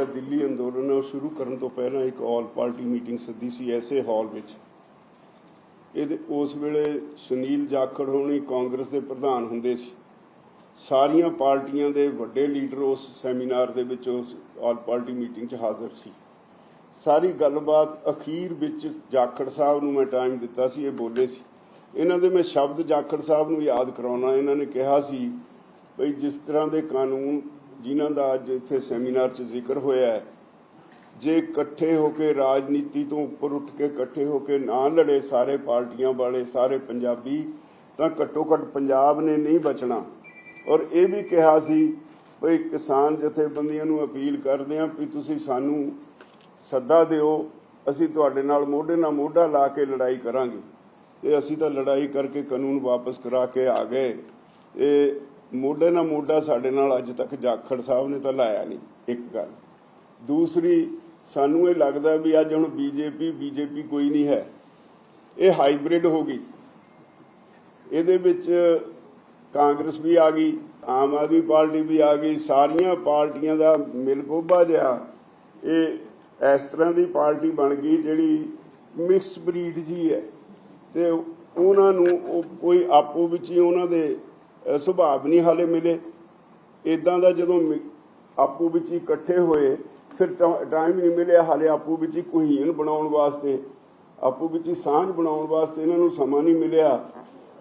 ਜਿਹੜਾ ਦਿੱਲੀ ਅੰਦੋਲਨ ਹੈ, ਉਹ ਸ਼ੁਰੂ ਕਰਨ ਤੋਂ ਪਹਿਲਾਂ ਇੱਕ ਆਲ ਪਾਰਟੀ ਮੀਟਿੰਗ ਸੱਦੀ ਸੀ ਐਸੇ ਹਾਲ ਵਿੱਚ। ਇਹਦੇ, ਉਸ ਵੇਲੇ ਸੁਨੀਲ ਜਾਖੜ ਹੋਣੀ ਕਾਂਗਰਸ ਦੇ ਪ੍ਰਧਾਨ ਹੁੰਦੇ ਸੀ। ਸਾਰੀਆਂ ਪਾਰਟੀਆਂ ਦੇ ਵੱਡੇ ਲੀਡਰ ਉਸ ਸੈਮੀਨਾਰ ਦੇ ਵਿੱਚ ਉਸ ਆਲ ਪਾਰਟੀ ਮੀਟਿੰਗ 'ਚ ਹਾਜ਼ਰ ਸੀ। ਸਾਰੀ ਗੱਲਬਾਤ ਅਖੀਰ ਵਿੱਚ ਜਾਖੜ ਸਾਹਿਬ ਨੂੰ ਮੈਂ ਟਾਈਮ ਦਿੱਤਾ ਸੀ, ਇਹ ਬੋਲੇ ਸੀ। ਇਹਨਾਂ ਦੇ ਮੈਂ ਸ਼ਬਦ ਜਾਖੜ ਸਾਹਿਬ ਨੂੰ ਯਾਦ ਕਰਾਉਣਾ, ਇਹਨਾਂ ਨੇ ਕਿਹਾ ਸੀ ਭਈ ਜਿਸ ਤਰ੍ਹਾਂ ਦੇ ਕਾਨੂੰਨ ਜਿਨ੍ਹਾਂ ਦਾ ਅੱਜ ਇੱਥੇ ਸੈਮੀਨਾਰ 'ਚ ਜ਼ਿਕਰ ਹੋਇਆ ਹੈ, ਜੇ ਇਕੱਠੇ ਹੋ ਕੇ ਰਾਜਨੀਤੀ ਤੋਂ ਉੱਪਰ ਉੱਠ ਕੇ ਇਕੱਠੇ ਹੋ ਕੇ ਨਾ ਲੜੇ ਸਾਰੇ ਪਾਰਟੀਆਂ ਵਾਲੇ, ਸਾਰੇ ਪੰਜਾਬੀ, ਤਾਂ ਘੱਟੋ ਘੱਟ ਪੰਜਾਬ ਨੇ ਨਹੀਂ ਬਚਣਾ। ਔਰ ਇਹ ਵੀ ਕਿਹਾ ਸੀ, ਭਈ ਕਿਸਾਨ ਜਥੇਬੰਦੀਆਂ ਨੂੰ ਅਪੀਲ ਕਰਦੇ ਹਾਂ ਵੀ ਤੁਸੀਂ ਸਾਨੂੰ ਸੱਦਾ ਦਿਓ, ਅਸੀਂ ਤੁਹਾਡੇ ਨਾਲ ਮੋਢੇ ਨਾਲ ਮੋਢਾ ਲਾ ਕੇ ਲੜਾਈ ਕਰਾਂਗੇ। ਤੇ ਅਸੀਂ ਤਾਂ ਲੜਾਈ ਕਰਕੇ ਕਾਨੂੰਨ ਵਾਪਸ ਕਰਾ ਕੇ ਆ ਗਏ। ਇਹ ਮੋਢੇ ਨਾਲ ਮੋਢਾ ਸਾਡੇ ਨਾਲ ਅੱਜ ਤੱਕ ਜਾਖੜ ਸਾਹਿਬ ਨੇ ਤਾਂ ਲਾਇਆ ਨਹੀਂ, ਇੱਕ ਗੱਲ। ਦੂਸਰੀ, ਸਾਨੂੰ ਇਹ ਲੱਗਦਾ ਵੀ ਅੱਜ ਹੁਣ ਬੀਜੇਪੀ ਬੀਜੇਪੀ ਕੋਈ ਨਹੀਂ ਹੈ। ਇਹ ਹਾਈਬ੍ਰਿਡ ਹੋ ਗਈ। ਇਹਦੇ ਵਿੱਚ ਕਾਂਗਰਸ ਵੀ ਆ ਗਈ, ਆਮ ਆਦਮੀ ਪਾਰਟੀ ਵੀ ਆ ਗਈ, ਸਾਰੀਆਂ ਪਾਰਟੀਆਂ ਦਾ ਮਿਲਗੋਬਾ ਜਿਹਾ ਇਹ ਇਸ ਤਰ੍ਹਾਂ ਦੀ ਪਾਰਟੀ ਬਣ ਗਈ ਜਿਹੜੀ ਮਿਕਸਡ ਬਰੀਡ ਜੀ ਹੈ। ਤੇ ਉਹਨਾਂ ਨੂੰ ਉਹ ਕੋਈ ਆਪੋ ਵਿੱਚ ਹੀ ਉਹਨਾਂ ਦੇ ਸੁਭਾਅ ਨਹੀਂ ਹਾਲੇ ਮਿਲੇ। ਇਦਾਂ ਦਾ ਜਦੋਂ ਮਿ- ਆਪੋ ਵਿੱਚ ਇਕੱਠੇ ਹੋਏ, ਫਿਰ ਟਾਈਮ ਨਹੀਂ ਮਿਲਿਆ। ਹਾਲੇ ਆਪੋ ਵਿੱਚ ਹੀ ਕੁਹੀਨ ਬਣਾਉਣ ਵਾਸਤੇ, ਆਪੋ ਵਿੱਚ ਹੀ ਸਾਂਝ ਬਣਾਉਣ ਵਾਸਤੇ ਇਹਨਾਂ ਨੂੰ ਸਮਾਂ ਨਹੀਂ ਮਿਲਿਆ।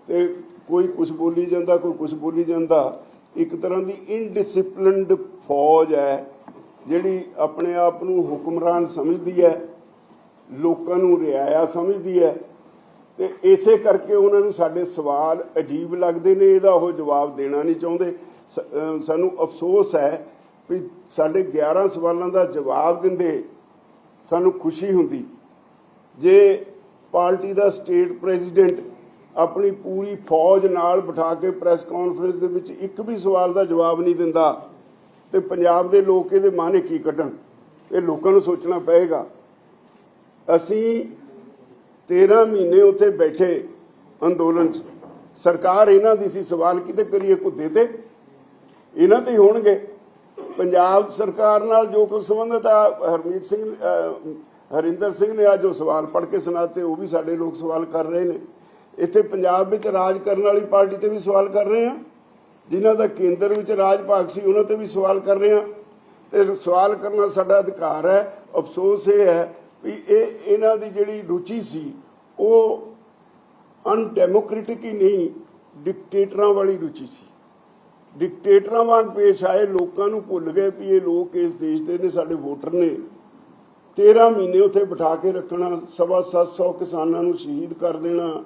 ਤੇ ਕੋਈ ਕੁਝ ਬੋਲੀ ਜਾਂਦਾ, ਕੋਈ ਕੁਝ ਬੋਲੀ ਜਾਂਦਾ। ਇੱਕ ਤਰ੍ਹਾਂ ਦੀ ਇਨਡਿਸਪਲਿਨਡ ਫੌਜ ਹੈ, ਜਿਹੜੀ ਆਪਣੇ ਆਪ ਨੂੰ ਹੁਕਮਰਾਨ ਸਮਝਦੀ ਹੈ, ਲੋਕਾਂ ਨੂੰ ਰਿਆਇਆ ਸਮਝਦੀ ਹੈ। ਤੇ ਇਸੇ ਕਰਕੇ ਉਹਨਾਂ ਨੂੰ ਸਾਡੇ ਸਵਾਲ ਅਜੀਬ ਲੱਗਦੇ ਨੇ, ਇਹਦਾ ਉਹ ਜਵਾਬ ਦੇਣਾ ਨਹੀਂ ਚਾਹੁੰਦੇ। ਸਾਨੂੰ ਅਫਸੋਸ ਹੈ ਵੀ ਸਾਡੇ 11 ਸਵਾਲਾਂ ਦਾ ਜਵਾਬ ਦਿੰਦੇ ਸਾਨੂੰ ਖੁਸ਼ੀ ਹੁੰਦੀ। ਜੇ ਪਾਰਟੀ ਦਾ ਸਟੇਟ ਪ੍ਰੈਜ਼ੀਡੈਂਟ ਆਪਣੀ ਪੂਰੀ ਫੌਜ ਨਾਲ ਬਿਠਾ ਕੇ ਪ੍ਰੈਸ ਕਾਨਫਰੰਸ ਦੇ ਵਿੱਚ ਇੱਕ ਵੀ ਸਵਾਲ ਦਾ ਜਵਾਬ ਨਹੀਂ ਦਿੰਦਾ, ਤੇ ਪੰਜਾਬ ਦੇ ਲੋਕ ਇਹਦੇ ਮਾਨੇ ਕੀ ਕੱਢਣ? ਇਹ ਲੋਕਾਂ ਨੂੰ ਸੋਚਣਾ ਪਏਗਾ। ਅਸੀਂ 13 ਮਹੀਨੇ ਉੱਥੇ ਬੈਠੇ ਅੰਦੋਲਨ 'ਚ। ਸਰਕਾਰ ਇਹਨਾਂ ਦੀ ਸੀ, ਸਵਾਲ ਕਿਤੇ ਕਰੀਏ ਕੁੱਤੇ ਤੇ? ਇਹਨਾਂ ਤੇ ਹੋਣਗੇ। ਪੰਜਾਬ ਸਰਕਾਰ ਨਾਲ ਜੋ ਕੁਝ ਸੰਬੰਧਤ ਆ, ਹਰਮੀਤ ਸਿੰਘ ਹਰਿੰਦਰ ਸਿੰਘ ਨੇ ਅੱਜ ਜੋ ਸਵਾਲ ਪੜ੍ਹ ਕੇ ਸੁਣਾਤੇ, ਉਹ ਵੀ ਸਾਡੇ ਲੋਕ ਸਵਾਲ ਕਰ ਰਹੇ ਨੇ। ਇੱਥੇ ਪੰਜਾਬ ਵਿੱਚ ਰਾਜ ਕਰਨ ਵਾਲੀ ਪਾਰਟੀ ਤੇ ਵੀ ਸਵਾਲ ਕਰ ਰਹੇ ਆ। ਜਿਨ੍ਹਾਂ ਦਾ ਕੇਂਦਰ ਵਿੱਚ ਰਾਜ ਭਾਗ ਸੀ, ਉਹਨਾਂ ਤੇ ਵੀ ਸਵਾਲ ਕਰ ਰਹੇ ਆ। ਤੇ ਸਵਾਲ ਕਰਨਾ ਸਾਡਾ ਅਧਿਕਾਰ ਹੈ। ਅਫਸੋਸ ਇਹ ਹੈ ਵੀ ਇਹ ਇਹਨਾਂ ਦੀ ਜਿਹੜੀ ਰੁਚੀ ਸੀ, ਉਹ ਅਨਡੈਮੋਕ੍ਰੈਟਿਕ ਹੀ ਨਹੀਂ ਡਿਕਟੇਟਰਾਂ ਵਾਲੀ ਰੁਚੀ ਸੀ। ਡਿਕਟੇਟਰਾਂ ਵਾਂਗ ਪੇਸ਼ ਆਏ, ਲੋਕਾਂ ਨੂੰ ਭੁੱਲ ਗਏ ਵੀ ਇਹ ਲੋਕ ਇਸ ਦੇਸ਼ ਦੇ ਨੇ, ਸਾਡੇ ਵੋਟਰ ਨੇ। 13 ਮਹੀਨੇ ਉੱਥੇ ਬਿਠਾ ਕੇ ਰੱਖਣਾ, ਸਵਾ 700 ਕਿਸਾਨਾਂ ਨੂੰ ਸ਼ਹੀਦ ਕਰ ਦੇਣਾ।